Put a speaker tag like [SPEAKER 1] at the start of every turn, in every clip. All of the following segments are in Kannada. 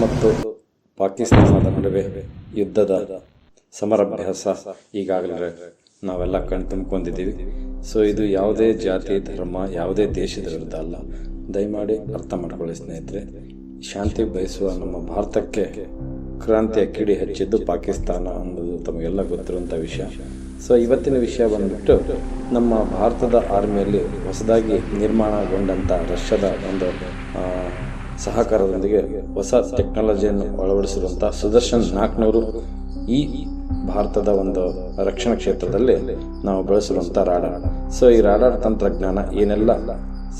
[SPEAKER 1] ಮತ್ತು ಪಾಕಿಸ್ತಾನದ ನಡುವೆ ಯುದ್ಧದ ಸಮರಾಭ್ಯಾಸ ಈಗಾಗಲೇ ನಾವೆಲ್ಲ ಕಣ್ ತುಂಬಿಕೊಂಡಿದ್ದೀವಿ. ಸೊ ಇದು ಯಾವುದೇ ಜಾತಿ, ಧರ್ಮ, ಯಾವುದೇ ದೇಶದ ವಿರುದ್ಧ ಅಲ್ಲ. ದಯಮಾಡಿ ಅರ್ಥ ಮಾಡಿಕೊಳ್ಳಿ ಸ್ನೇಹಿತರೆ. ಶಾಂತಿ ಬಯಸುವ ನಮ್ಮ ಭಾರತಕ್ಕೆ ಕ್ರಾಂತಿಯ ಕಿಡಿ ಹಚ್ಚಿದ್ದು ಪಾಕಿಸ್ತಾನ ಅನ್ನೋದು ತಮಗೆಲ್ಲ ಗೊತ್ತಿರುವಂಥ ವಿಷಯ. ಸೊ ಇವತ್ತಿನ ವಿಷಯ ಬಂದ್ಬಿಟ್ಟು ನಮ್ಮ ಭಾರತದ ಆರ್ಮಿಯಲ್ಲಿ ಹೊಸದಾಗಿ ನಿರ್ಮಾಣಗೊಂಡಂಥ ರಷ್ಯಾದ ಒಂದು ಸಹಕಾರದೊಂದಿಗೆ ಹೊಸ ಟೆಕ್ನಾಲಜಿಯನ್ನು ಅಳವಡಿಸಿರುವಂಥ ಸುದರ್ಶನ್ ನಾಲ್ಕುನೂರು ಈ ಭಾರತದ ಒಂದು ರಕ್ಷಣಾ ಕ್ಷೇತ್ರದಲ್ಲಿ ನಾವು ಬಳಸಿರುವಂಥ ರಾಡಾರ್. ಸೊ ಈ ರಾಡಾರ್ ತಂತ್ರಜ್ಞಾನ ಏನೆಲ್ಲ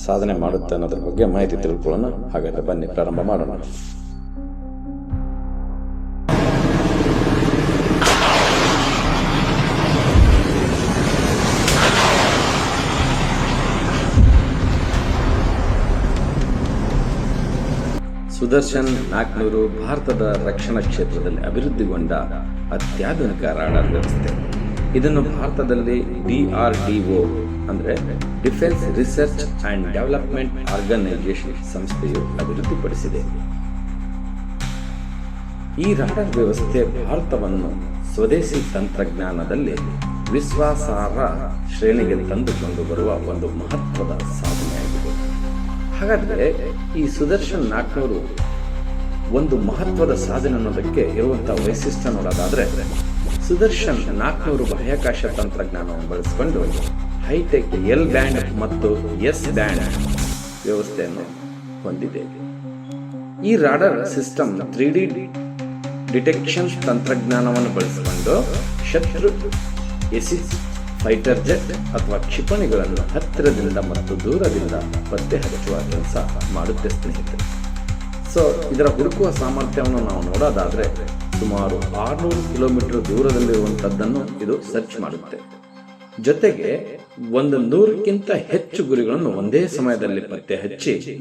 [SPEAKER 1] ಸಾಧನೆ ಮಾಡುತ್ತೆ ಅನ್ನೋದ್ರ ಬಗ್ಗೆ ಮಾಹಿತಿ ತಿಳ್ಕೊಳ್ಳೋಣ. ಹಾಗಾದರೆ ಬನ್ನಿ, ಪ್ರಾರಂಭ ಮಾಡೋಣ. ಸುದರ್ಶನ್ ನಾಲ್ಕುನೂರು ಭಾರತದ ರಕ್ಷಣಾ ಕ್ಷೇತ್ರದಲ್ಲಿ ಅಭಿವೃದ್ಧಿಗೊಂಡ ಅತ್ಯಾಧುನಿಕ ರಾಡಾರ್ ವ್ಯವಸ್ಥೆ. ಇದನ್ನು ಭಾರತದಲ್ಲಿ ಡಿಆರ್ಡಿಒ ಅಂದರೆ defence research and development organisation ಸಂಸ್ಥೆಯು ಅಭಿವೃದ್ಧಿಪಡಿಸಿದೆ. ಈ ರಾಡಾರ್ ವ್ಯವಸ್ಥೆ ಭಾರತವನ್ನು ಸ್ವದೇಶಿ ತಂತ್ರಜ್ಞಾನದಲ್ಲಿ ವಿಶ್ವಾಸಾರ್ಹ ಶ್ರೇಣಿಗೆ ತಂದುಕೊಂಡು ಬರುವ ಒಂದು ಮಹತ್ವದ ಹಾಗಾದ್ರೆ ಈ ಸುದರ್ಶನ್ ನಾಲ್ಕುನೂರು ಒಂದು ಮಹತ್ವದ ಸಾಧನೆ ಅನ್ನೋದಕ್ಕೆ ಇರುವಂತಹ ವೈಶಿಷ್ಟ್ಯ ನೋಡೋದಾದ್ರೆ ಸುದರ್ಶನ್ ನಾಲ್ಕುನೂರು ಬಾಹ್ಯಾಕಾಶ ತಂತ್ರಜ್ಞಾನವನ್ನು ಬಳಸಿಕೊಂಡು ಹೈಟೆಕ್ ಎಲ್ ಬ್ಯಾಂಡ್ ಮತ್ತು ಎಸ್ ಬ್ಯಾಂಡ್ ವ್ಯವಸ್ಥೆಯನ್ನು ಹೊಂದಿದೆ. ಈ radar system three D detection ತಂತ್ರಜ್ಞಾನವನ್ನು ಬಳಸಿಕೊಂಡು ಶತ್ರು ಎಸಿಸ್ ಫೈಟರ್ ಜೆಟ್ ಅಥವಾ ಕ್ಷಿಪಣಿಗಳನ್ನು ಹತ್ತಿರದಿಂದ ಮತ್ತು ದೂರದಿಂದ ಪತ್ತೆ ಹಚ್ಚುವ ಕೆಲಸ ಮಾಡುತ್ತೆ ಸ್ನೇಹಿತರೆ. ಸೊ ಇದರ ಹುಡುಕುವ ಸಾಮರ್ಥ್ಯವನ್ನು ನಾವು ನೋಡೋದಾದರೆ ಸುಮಾರು ಆರುನೂರು ಕಿಲೋಮೀಟರ್ ದೂರದಲ್ಲಿರುವಂಥದ್ದನ್ನು ಇದು ಸರ್ಚ್ ಮಾಡುತ್ತೆ. ಜೊತೆಗೆ ಒಂದು ನೂರಕ್ಕಿಂತ ಹೆಚ್ಚು ಗುರಿಗಳನ್ನು ಒಂದೇ ಸಮಯದಲ್ಲಿ ಪತ್ತೆ ಹಚ್ಚಿ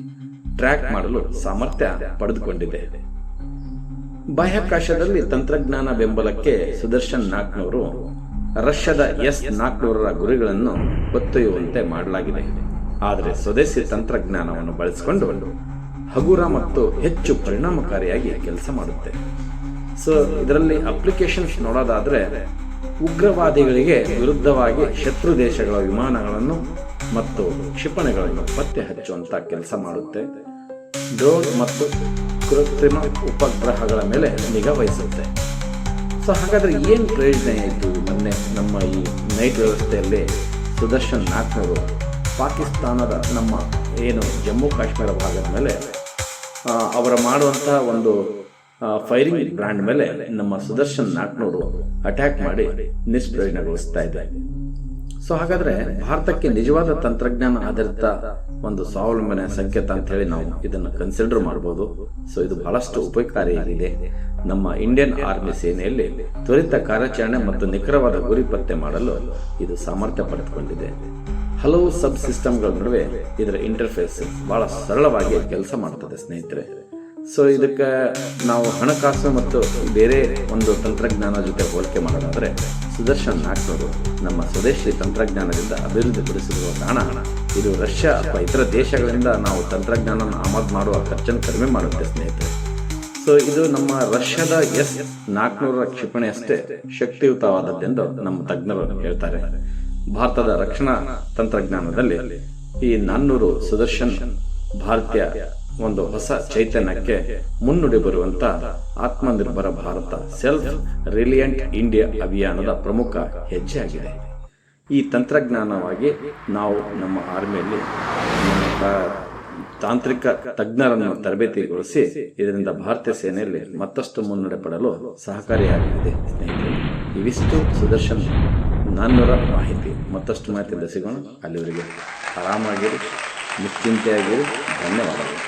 [SPEAKER 1] ಟ್ರ್ಯಾಕ್ ಮಾಡಲು ಸಾಮರ್ಥ್ಯ ಪಡೆದುಕೊಂಡಿದೆ. ಬಾಹ್ಯಾಕಾಶದಲ್ಲಿ ತಂತ್ರಜ್ಞಾನ ಬೆಂಬಲಕ್ಕೆ ಸುದರ್ಶನ್ ನಾಲ್ಕುನೂರು ರಷ್ಯಾದ ಎಸ್ ನಾಲ್ಕುನೂರರ ಗುರಿಗಳನ್ನು ಹೊತ್ತೊಯ್ಯುವಂತೆ ಮಾಡಲಾಗಿದೆ. ಆದರೆ ಸ್ವದೇಶಿ ತಂತ್ರಜ್ಞಾನವನ್ನು ಬಳಸಿಕೊಂಡು ಹಗುರ ಮತ್ತು ಹೆಚ್ಚು ಪರಿಣಾಮಕಾರಿಯಾಗಿ ಕೆಲಸ ಮಾಡುತ್ತೆ. ಸೊ ಇದರಲ್ಲಿ ಅಪ್ಲಿಕೇಶನ್ಸ್ ನೋಡೋದಾದ್ರೆ ಉಗ್ರವಾದಿಗಳಿಗೆ ವಿರುದ್ಧವಾಗಿ ಶತ್ರು ದೇಶಗಳ ವಿಮಾನಗಳನ್ನು ಮತ್ತು ಕ್ಷಿಪಣಿಗಳನ್ನು ಪತ್ತೆ ಹಚ್ಚುವಂತ ಕೆಲಸ ಮಾಡುತ್ತೆ. ಡ್ರೋನ್ ಮತ್ತು ಕೃತ್ರಿಮ ಉಪಗ್ರಹಗಳ ಮೇಲೆ ನಿಗಾ ವಹಿಸುತ್ತೆ. ಸೊ ಹಾಗಾದರೆ ಏನು ಪ್ರಯೋಜನ ಆಯಿತು ಮೊನ್ನೆ ನಮ್ಮ ಈ ನೈಟ್ ವ್ಯವಸ್ಥೆಯಲ್ಲಿ ಸುದರ್ಶನ್ ನಾಲ್ಕುನೂರು ಪಾಕಿಸ್ತಾನದ ನಮ್ಮ ಏನು ಜಮ್ಮು ಕಾಶ್ಮೀರ ಭಾಗದ ಮೇಲೆ ಅವರ ಮಾಡುವಂಥ ಒಂದು ಫೈರಿಂಗ್ ಬ್ರ್ಯಾಂಡ್ ಮೇಲೆ ನಮ್ಮ ಸುದರ್ಶನ್ ನಾಲ್ಕುನೂರು ಅಟ್ಯಾಕ್ ಮಾಡಿ ನಿಷ್ಪ್ರಯೋಜನಗೊಳಿಸ್ತಾ ಇದೆ ಸೊ ಹಾಗಾದ್ರೆ ಭಾರತಕ್ಕೆ ನಿಜವಾದ ತಂತ್ರಜ್ಞಾನ ಆಧಾರಿತ ಒಂದು ಸ್ವಾವಲಂಬನೆ ಸಂಕೇತ ಅಂತ ಹೇಳಿ ನಾವು ಇದನ್ನು ಕನ್ಸಿಡರ್ ಮಾಡಬಹುದು ಸೊ ಇದು ಬಹಳಷ್ಟು ಉಪಕಾರಿಯಾಗಿದೆ ನಮ್ಮ ಇಂಡಿಯನ್ ಆರ್ಮಿ ಸೇನೆಯಲ್ಲಿ ತ್ವರಿತ ಕಾರ್ಯಾಚರಣೆ ಮತ್ತು ನಿಖರವಾದ ಗುರಿ ಪತ್ತೆ ಮಾಡಲು ಇದು ಸಾಮರ್ಥ್ಯ ಪಡೆದುಕೊಂಡಿದೆ. ಹಲವು ಸಬ್ ಸಿಸ್ಟಮ್ಗಳ ನಡುವೆ ಇದರ ಇಂಟರ್ಫೇಸ್ ಬಹಳ ಸರಳವಾಗಿ ಕೆಲಸ ಮಾಡುತ್ತದೆ ಸ್ನೇಹಿತರೆ. ಸೊ ಇದಕ್ಕೆ ನಾವು ಹಣಕಾಸು ಮತ್ತು ಬೇರೆ ಒಂದು ತಂತ್ರಜ್ಞಾನ ಜೊತೆ ಹೋಲಿಕೆ ಮಾಡೋದಾದರೆ ಸುದರ್ಶನ್ ನಾಲ್ಕುನೂರು ನಮ್ಮ ಸ್ವದೇಶಿ ತಂತ್ರಜ್ಞಾನದಿಂದ ಅಭಿವೃದ್ಧಿಪಡಿಸಿರುವ ಕಾರಣ ಇದು ರಷ್ಯಾ ಅಥವಾ ಇತರ ದೇಶಗಳಿಂದ ನಾವು ತಂತ್ರಜ್ಞಾನ ಆಮದು ಮಾಡುವ ಖರ್ಚನ್ನು ಕಡಿಮೆ ಮಾಡುತ್ತೆ, ಸ್ನೇಹಿತರೆ. ಸೊ ಇದು ನಮ್ಮ ರಷ್ಯಾದ ಎಸ್ ನಾಲ್ಕುನೂರರ ಕ್ಷಿಪಣಿಯಷ್ಟೇ ಶಕ್ತಿಯುತವಾದದ್ದೆಂದು ನಮ್ಮ ತಜ್ಞರು ಹೇಳ್ತಾರೆ. ಭಾರತದ ರಕ್ಷಣಾ ತಂತ್ರಜ್ಞಾನದಲ್ಲಿ ಈ ನಾನ್ನೂರು ಸುದರ್ಶನ್ ಭಾರತೀಯ ಒಂದು ಹೊಸ ಚೈತನ್ಯಕ್ಕೆ ಮುನ್ನುಡಿ ಬರುವಂತ Atmanirbhar Bharat self reliant India ಅಭಿಯಾನದ ಪ್ರಮುಖ ಹೆಜ್ಜೆಯಾಗಿದೆ. ಈ ತಂತ್ರಜ್ಞಾನವಾಗಿ ನಾವು ನಮ್ಮ ಆರ್ಮಿಯಲ್ಲಿ ತಾಂತ್ರಿಕ ತಜ್ಞರನ್ನು ತರಬೇತಿಗೊಳಿಸಿ ಇದರಿಂದ ಭಾರತೀಯ ಸೇನೆಯಲ್ಲಿ ಮತ್ತಷ್ಟು ಮುನ್ನಡೆ ಪಡಲು ಸಹಕಾರಿಯಾಗಲಿದೆ ಸ್ನೇಹಿತರೆ. ಇವಿಷ್ಟು ಸುದರ್ಶನ್ ನಾನ್ನೂರ ಮಾಹಿತಿ. ಮತ್ತಷ್ಟು ಮಾಹಿತಿಯಿಂದ ಸಿಗೋಣ ಅಲ್ಲಿವರೆಗೆ ಆರಾಮಾಗಿರಿ, ನಿಶ್ಚಿಂತೆಯಾಗಿರಿ. ಧನ್ಯವಾದಗಳು.